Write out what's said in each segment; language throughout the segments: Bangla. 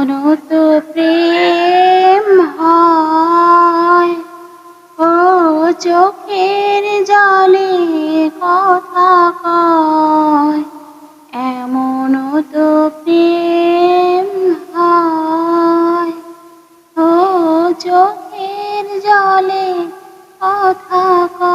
তো প্রেম হয়। ও চোখের জলে কথা কয়। এমন তো প্রেম হয়। ও চোখের জলে কথা কয়।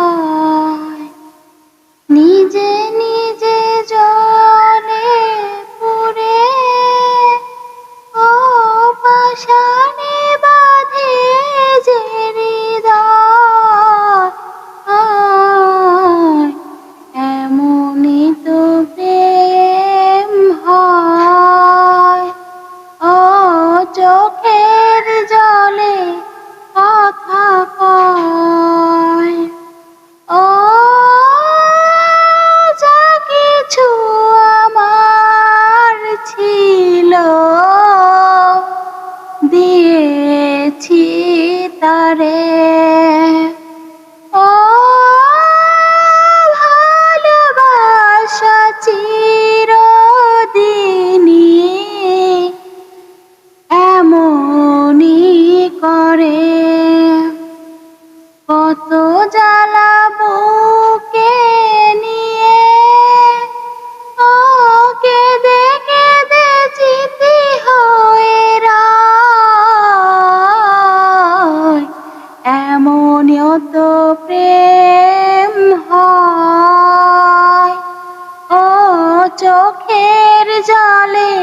চোখের জলে কথা কয়। কত জ্বালা বুকে নিয়ে। ও কেঁদে কেঁদে চিতি হয়ে রয়। এমনও তো প্রেম হয়। ও চোখের জলে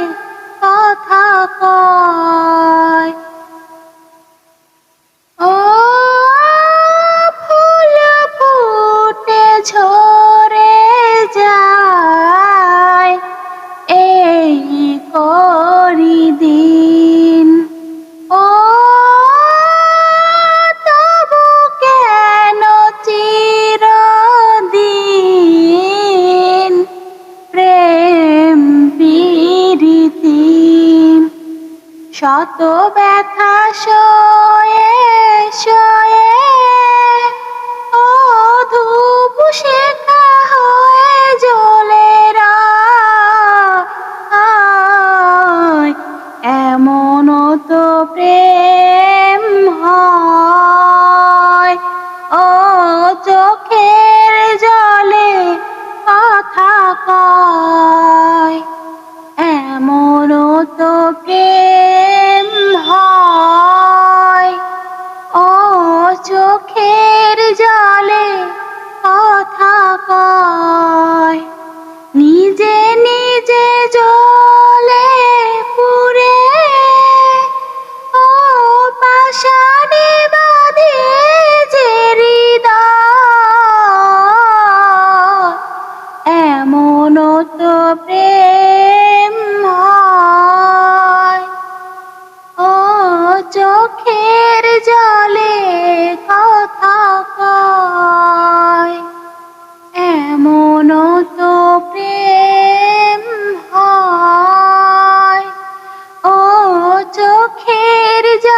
কথা কয়। শত ব্যথা সয়ে সয়ে। ও ধূপ শেখা হয়ে জ্বলে রায় এমন তো প্রেম হয়। ও চোখের জলে কথা কয়। জলে কথা কয়। নিজে নিজে জলে পুরে ও পাশানে চোখের জলে কথা কয়। এমন তো প্রেম হয়। ও চোখের জলে